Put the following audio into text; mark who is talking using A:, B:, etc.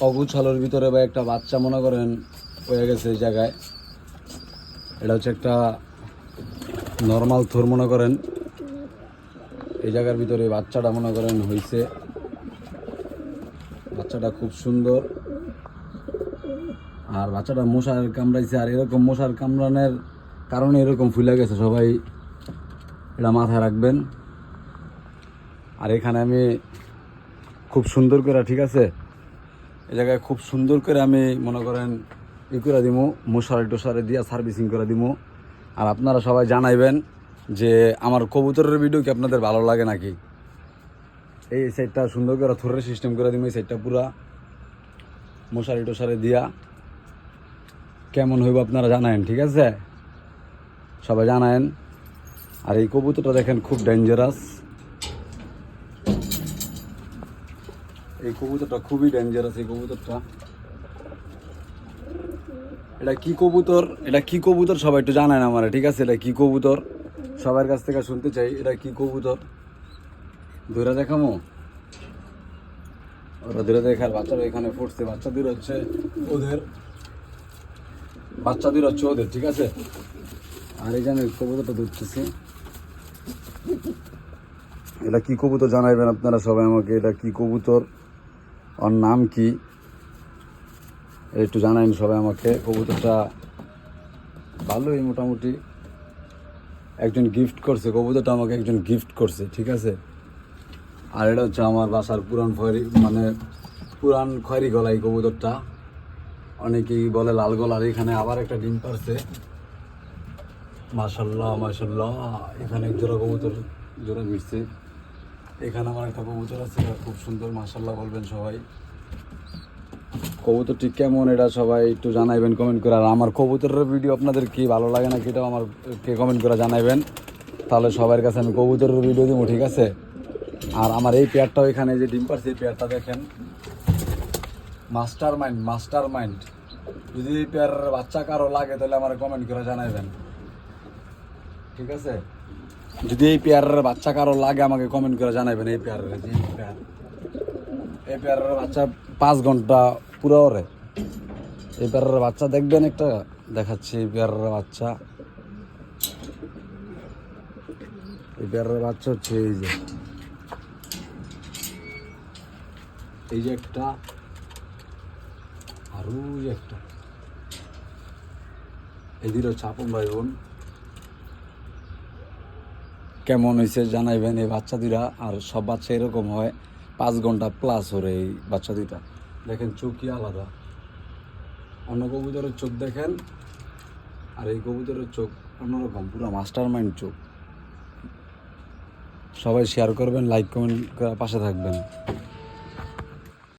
A: অগুছালোর ভিতরে বা একটা বাচ্চা মনে করেন হয়ে গেছে এই জায়গায়। এটা হচ্ছে একটা নর্মাল থোর মনে করেন। এই জায়গার ভিতরে বাচ্চাটা মনে করেন হয়েছে বাচ্চাটা খুব সুন্দর। আর বাচ্চাটা মশার কামড়াইছে, আর এরকম মশার কামড়ানোর কারণে এরকম ফুলে গেছে সবাই। এটা মাথায় রাখবেন। আর এখানে আমি খুব সুন্দর করে, ঠিক আছে? এই জায়গায় খুব সুন্দর করে আমি মনে করেন ই করে দিমু, মশারি টশারি দিয়া সার্ভিসিং করে দিমু। আর আপনারা সবাই জানাইবেন যে আমার কবুতরের ভিডিও কি আপনাদের ভালো লাগে নাকি? এই সাইডটা সুন্দর করে থরের সিস্টেম করে দিমু, এই সাইডটা পুরা মশারি টশারি দিয়া। কেমন হইব আপনারা জানায়েন ঠিক আছে? সবাই জানায়েন আর এই কবুতরটা দেখেন খুব ডেঞ্জারাস এই কবুতরটা খুবই ডেঞ্জারাস এই কবুতরটা। এটা কি কবুতর? এটা কি কবুতর? সবাই একটু জানায় আমার, ঠিক আছে? এটা কি কবুতর? সবার কাছ থেকে শুনতে চাই, এটা কি কবুতর? ধরে দেখামো ওরা ধরে দেখার, বাচ্চারা এখানে পড়ছে বাচ্চাদের হচ্ছে ওদের। বাচ্চাদের হচ্ছে ওদের, ঠিক আছে? আর এই জানেন কবুতরটা ধরতেছে। এটা কি কবুতর জানাইবেন আপনারা সবাই আমাকে? এটা কি কবুতর? ওর নাম কি? একটু জানাইন সবাই আমাকে। কবুতরটা ভালোই মোটামুটি। একজন গিফট করছে। কবুতরটা আমাকে একজন গিফট করছে, ঠিক আছে? আর এটা হচ্ছে আমার বাসার পুরান খয়রি মানে পুরান খয়রি এই কবুতরটা। অনেকেই বলে লাল গলার এখানে আবার একটা ডিম পারছে। মাশাল্লাহ মাশাল্লাহ, এখানে জোড়া কবুতর জোড়া মিশছে। এখানে আমার একটা কবুতর আছে, খুব সুন্দর মাশাল্লাহ বলবেন সবাই। কবুতরটি কেমন এটা সবাই একটু জানাইবেন কমেন্ট করে। আর আমার কবুতরের ভিডিও আপনাদের কি ভালো লাগে না এটাও আমার কে কমেন্ট করে জানাইবেন। তাহলে সবার কাছে আমি কবুতরের ভিডিও দিব, ঠিক আছে? আর আমার এই পেয়ারটাও এখানে যে ডিম পারছে এই পেয়ারটা দেখেন। মাস্টার মাইন্ড মাস্টার মাইন্ড যদি এই পেয়ারের বাচ্চা কারও লাগে, তাহলে আমার কমেন্ট করে জানাইবেন। ঠিক আছে? যদি এই পেয়ারের বাচ্চা কারও লাগে, আমাকে কমেন্ট করে জানাবেন এই পেয়ারের, এই পেয়ার। এই পেয়ারের বাচ্চা পাঁচ ঘণ্টা পুরো ওরে। এই পেয়ারের বাচ্চা দেখবেন একটা, দেখাচ্ছি এই পেয়ারের বাচ্চা। এই পেয়ারের বাচ্চা হচ্ছে এই যে। এই যে একটা, আর ওই একটা। দুটো হচ্ছে ভাই বোন। কেমন হয়েছে জানাইবেন এই বাচ্চা দুইটা আর সব বাচ্চা এরকম হয়, পাঁচ ঘণ্টা প্লাস ওরে এই বাচ্চা দুইটা দেখেন, চোখই আলাদা। অন্য কবুতরের চোখ দেখেন, আর এই কবুতরের চোখ অন্যরকম, পুরো মাস্টার মাইন্ড চোখ। সবাই শেয়ার করবেন লাইক কমেন্ট করে পাশে থাকবেন।